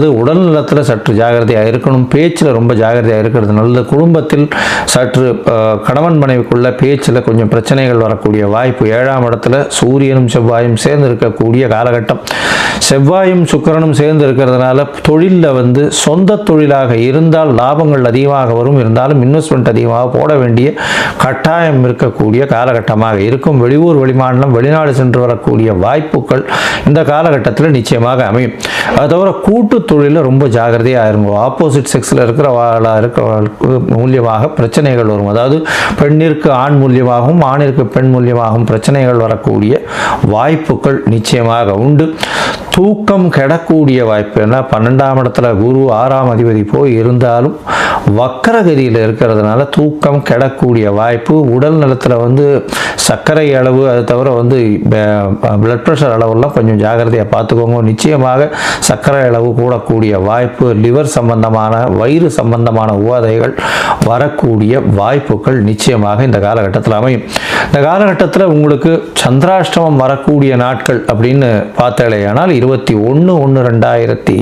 அது உடல் நலத்தில் சற்று ஜாகிரதையாக இருக்கணும். பேச்சில் ரொம்ப ஜாகிரதையாக இருக்கிறது நல்லது. குடும்பத்தில் சற்று கணவன் மனைவிக்குள்ள பேச்சில் கொஞ்சம் பிரச்சனைகள் வரக்கூடிய வாய்ப்பு. ஏழாம் இடத்துல சூரியனும் செவ்வாயும் சேர்ந்து இருக்கக்கூடிய காலகட்டம். செவ்வாயும் சுக்கரனும் சேர்ந்து இருக்கிறதுனால தொழிலில் வந்து சொந்த தொழிலாக இருந்தால் லாபங்கள் அதிகமாக வரும். இருந்தாலும் இன்வெஸ்ட்மெண்ட் அதிகமாக போட வேண்டிய கட்டாயம் இருக்கக்கூடிய காலகட்டமாக இருக்கும். வெளியூர் வெளிமாநிலம் வெளிநாடு சென்று வரக்கூடிய வாய்ப்புகள் இந்த காலகட்டத்தில் நிச்சயமாக அமையும். அது தவிர கூட்டு தொழிலில் ரொம்ப ஜாகிரதையாக இருங்க. ஆப்போசிட் செக்ஸில் இருக்கிறவாளா இருக்கிறவர்களுக்கு மூலியமாக பிரச்சனைகள் வரும். அதாவது பெண்ணிற்கு ஆண் மூலியமாகவும் ஆணிற்கு பெண் மூலியமாகவும் பிரச்சனைகள் வரக்கூடிய வாய்ப்புகள் நிச்சயமாக உண்டு. தூக்கம் கெடக்கூடிய வாய்ப்பு. ஏன்னா பன்னெண்டாம் இடத்துல குரு ஆறாம் அதிபதி போய் இருந்தாலும் வக்கரகதியில் இருக்கிறதுனால தூக்கம் கெடக்கூடிய வாய்ப்பு. உடல் நலத்தில் வந்து சர்க்கரை அளவு அது தவிர வந்து பிளட் ப்ரெஷர் அளவெல்லாம் கொஞ்சம் ஜாகிரதையாக பார்த்துக்கோங்க. நிச்சயமாக சர்க்கரை அளவு கூட கூடக்கூடிய வாய்ப்பு லிவர் சம்பந்தமான வயிறு சம்பந்தமான உபாதைகள் வரக்கூடிய வாய்ப்புகள் நிச்சயமாக இந்த காலகட்டத்தில் அமையும். இந்த காலகட்டத்தில் உங்களுக்கு சந்திராஷ்டமம் வரக்கூடிய நாட்கள் அப்படின்னு பார்த்தாலேயானால் இருபத்தி ஒன்று ஒன்று ரெண்டாயிரத்தி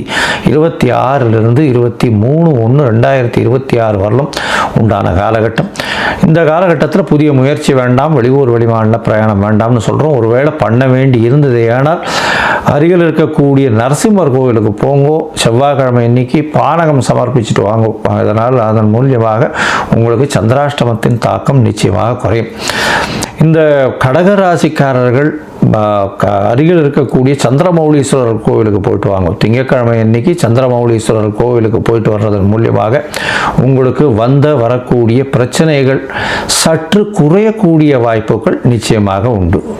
இருபத்தி ஆறிலிருந்து இருபத்தி மூணு ஒன்று ரெண்டாயிரத்தி இருபத்தி ஆறு வரலும் உண்டான காலகட்டம். இந்த காலகட்டத்தில் புதிய முயற்சி வேண்டாம் வெளியூர் வெளிமாநில பிரயாணம் வேண்டாம்னு சொல்கிறோம் ஒருவேளை பண்ண வேண்டி இருந்தது ஏனால் அருகில் இருக்கக்கூடிய நரசிம்மர் கோவிலுக்கு போங்கோ செவ்வாய்க்கிழமை இன்னைக்கு பானகம் சமர்ப்பிச்சுட்டு வாங்கோ அதனால் அதன் மூலியமாக உங்களுக்கு சந்திராஷ்டமத்தின் தாக்கம் நிச்சயமாக குறையும். இந்த கடகராசிக்காரர்கள் க- அருகில் இருக்கக்கூடிய சந்திரமௌலீஸ்வரர் கோவிலுக்கு போயிட்டு வாங்க. திங்கட்கிழமை அன்னைக்கு சந்திரமௌலீஸ்வரர் கோவிலுக்கு போயிட்டு வர்றதன் மூலியமாக உங்களுக்கு வந்த வரக்கூடிய பிரச்சனைகள் சற்று குறையக்கூடிய வாய்ப்புகள் நிச்சயமாக உண்டு.